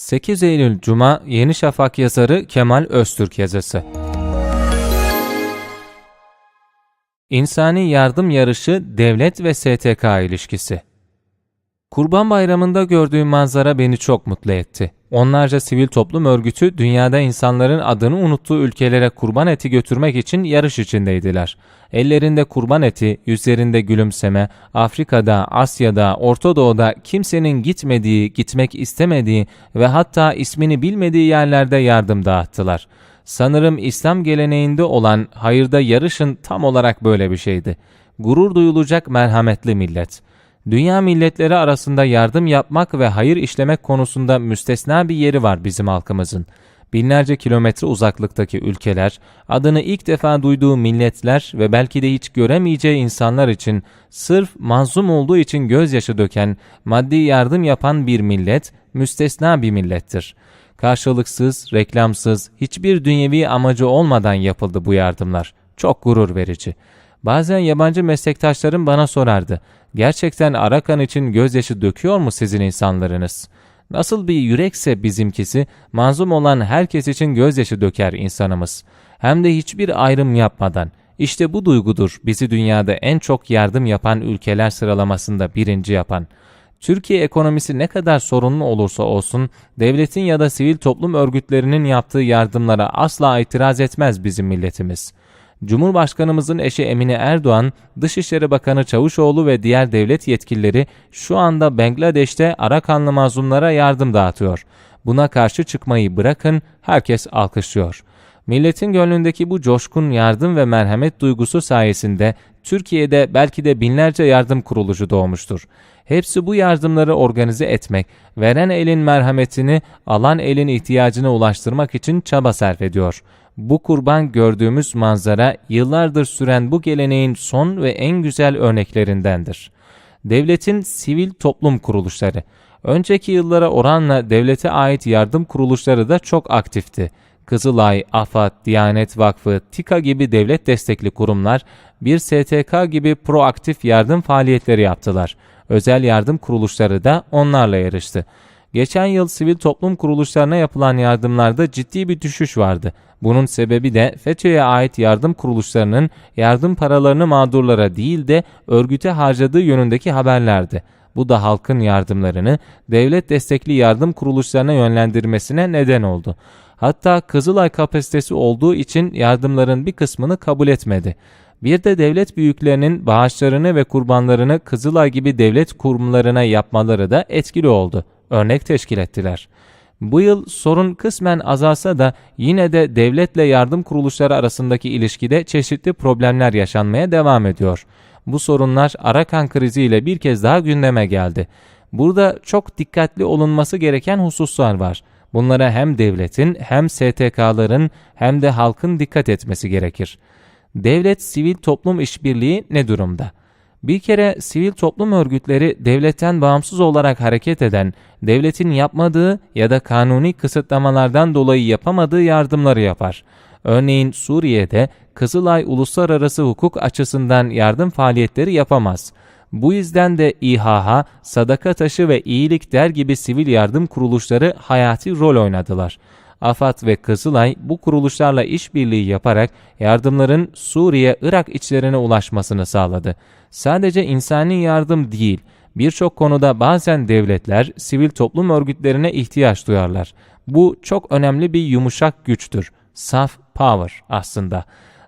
8 Eylül Cuma Yeni Şafak yazarı Kemal Öztürk yazısı. İnsani yardım yarışı devlet ve STK ilişkisi. Kurban Bayramı'nda gördüğüm manzara beni çok mutlu etti. Onlarca sivil toplum örgütü dünyada insanların adını unuttuğu ülkelere kurban eti götürmek için yarış içindeydiler. Ellerinde kurban eti, yüzlerinde gülümseme, Afrika'da, Asya'da, Orta Doğu'da kimsenin gitmediği, gitmek istemediği ve hatta ismini bilmediği yerlerde yardım dağıttılar. Sanırım İslam geleneğinde olan hayırda yarışın tam olarak böyle bir şeydi. Gurur duyulacak merhametli millet.'' Dünya milletleri arasında yardım yapmak ve hayır işlemek konusunda müstesna bir yeri var bizim halkımızın. Binlerce kilometre uzaklıktaki ülkeler, adını ilk defa duyduğu milletler ve belki de hiç göremeyeceği insanlar için sırf mazlum olduğu için gözyaşı döken, maddi yardım yapan bir millet, müstesna bir millettir. Karşılıksız, reklamsız, hiçbir dünyevi amacı olmadan yapıldı bu yardımlar. Çok gurur verici. Bazen yabancı meslektaşlarım bana sorardı. Gerçekten Arakan için gözyaşı döküyor mu sizin insanlarınız? Nasıl bir yürekse bizimkisi, manzum olan herkes için gözyaşı döker insanımız. Hem de hiçbir ayrım yapmadan. İşte bu duygudur bizi dünyada en çok yardım yapan ülkeler sıralamasında birinci yapan. Türkiye ekonomisi ne kadar sorunlu olursa olsun, devletin ya da sivil toplum örgütlerinin yaptığı yardımlara asla itiraz etmez bizim milletimiz.'' Cumhurbaşkanımızın eşi Emine Erdoğan, Dışişleri Bakanı Çavuşoğlu ve diğer devlet yetkilileri şu anda Bangladeş'te Arakanlı mazlumlara yardım dağıtıyor. Buna karşı çıkmayı bırakın, herkes alkışlıyor. Milletin gönlündeki bu coşkun yardım ve merhamet duygusu sayesinde Türkiye'de belki de binlerce yardım kuruluşu doğmuştur. Hepsi bu yardımları organize etmek, veren elin merhametini alan elin ihtiyacına ulaştırmak için çaba sarf ediyor.'' Bu kurban gördüğümüz manzara yıllardır süren bu geleneğin son ve en güzel örneklerindendir. Devletin sivil toplum kuruluşları Önceki yıllara oranla devlete ait yardım kuruluşları da çok aktifti. Kızılay, AFAD, Diyanet Vakfı, TİKA gibi devlet destekli kurumlar bir STK gibi proaktif yardım faaliyetleri yaptılar. Özel yardım kuruluşları da onlarla yarıştı. Geçen yıl sivil toplum kuruluşlarına yapılan yardımlarda ciddi bir düşüş vardı. Bunun sebebi de FETÖ'ye ait yardım kuruluşlarının yardım paralarını mağdurlara değil de örgüte harcadığı yönündeki haberlerdi. Bu da halkın yardımlarını devlet destekli yardım kuruluşlarına yönlendirmesine neden oldu. Hatta Kızılay kapasitesi olduğu için yardımların bir kısmını kabul etmedi. Bir de devlet büyüklerinin bağışlarını ve kurbanlarını Kızılay gibi devlet kurumlarına yapmaları da etkili oldu örnek teşkil ettiler. Bu yıl sorun kısmen azalsa da yine de devletle yardım kuruluşları arasındaki ilişkide çeşitli problemler yaşanmaya devam ediyor. Bu sorunlar Arakan krizi ile bir kez daha gündeme geldi. Burada çok dikkatli olunması gereken hususlar var. Bunlara hem devletin hem STK'ların hem de halkın dikkat etmesi gerekir. Devlet sivil toplum işbirliği ne durumda? Bir kere sivil toplum örgütleri devletten bağımsız olarak hareket eden, devletin yapmadığı ya da kanuni kısıtlamalardan dolayı yapamadığı yardımları yapar. Örneğin Suriye'de Kızılay uluslararası hukuk açısından yardım faaliyetleri yapamaz. Bu yüzden de İHH, Sadaka Taşı ve İyilik Der gibi sivil yardım kuruluşları hayati rol oynadılar. AFAD ve Kızılay bu kuruluşlarla işbirliği yaparak yardımların Suriye-Irak içlerine ulaşmasını sağladı. Sadece insani yardım değil, birçok konuda bazen devletler sivil toplum örgütlerine ihtiyaç duyarlar. Bu çok önemli bir yumuşak güçtür. Saf power aslında.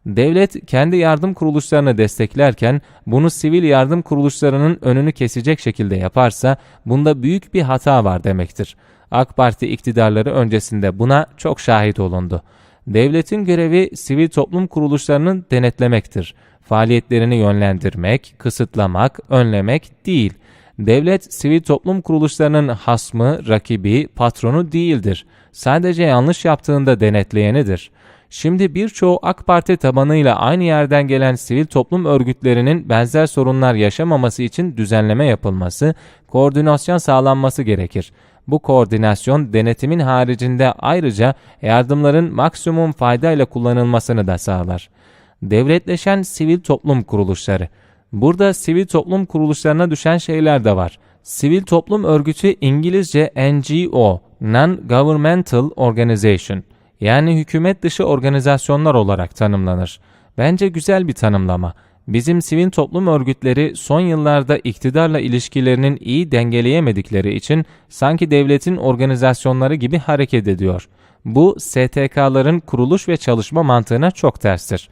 Devlet kendi yardım kuruluşlarını desteklerken bunu sivil yardım kuruluşlarının önünü kesecek şekilde yaparsa bunda büyük bir hata var demektir. AK Parti iktidarları öncesinde buna çok şahit olundu. Devletin görevi sivil toplum kuruluşlarının denetlemektir. Faaliyetlerini yönlendirmek, kısıtlamak, önlemek değil. Devlet sivil toplum kuruluşlarının hasmı, rakibi, patronu değildir. Sadece yanlış yaptığında denetleyenidir. Şimdi birçoğu AK Parti tabanıyla aynı yerden gelen sivil toplum örgütlerinin benzer sorunlar yaşamaması için düzenleme yapılması, koordinasyon sağlanması gerekir. Bu koordinasyon denetimin haricinde ayrıca yardımların maksimum faydayla kullanılmasını da sağlar. Devletleşen sivil toplum kuruluşları Burada sivil toplum kuruluşlarına düşen şeyler de var. Sivil toplum örgütü İngilizce NGO, Non-Governmental Organization, yani hükümet dışı organizasyonlar olarak tanımlanır. Bence güzel bir tanımlama. Bizim sivil toplum örgütleri son yıllarda iktidarla ilişkilerinin iyi dengeleyemedikleri için sanki devletin organizasyonları gibi hareket ediyor. Bu STK'ların kuruluş ve çalışma mantığına çok terstir.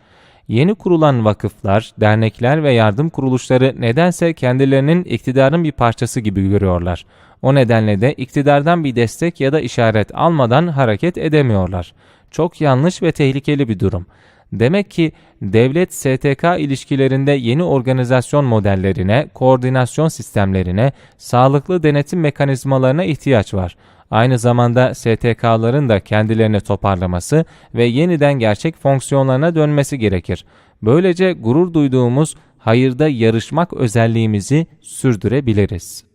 Yeni kurulan vakıflar, dernekler ve yardım kuruluşları nedense kendilerinin iktidarın bir parçası gibi görüyorlar. O nedenle de iktidardan bir destek ya da işaret almadan hareket edemiyorlar. Çok yanlış ve tehlikeli bir durum. Demek ki devlet STK ilişkilerinde yeni organizasyon modellerine, koordinasyon sistemlerine, sağlıklı denetim mekanizmalarına ihtiyaç var. Aynı zamanda STK'ların da kendilerini toparlaması ve yeniden gerçek fonksiyonlarına dönmesi gerekir. Böylece gurur duyduğumuz hayırda yarışmak özelliğimizi sürdürebiliriz.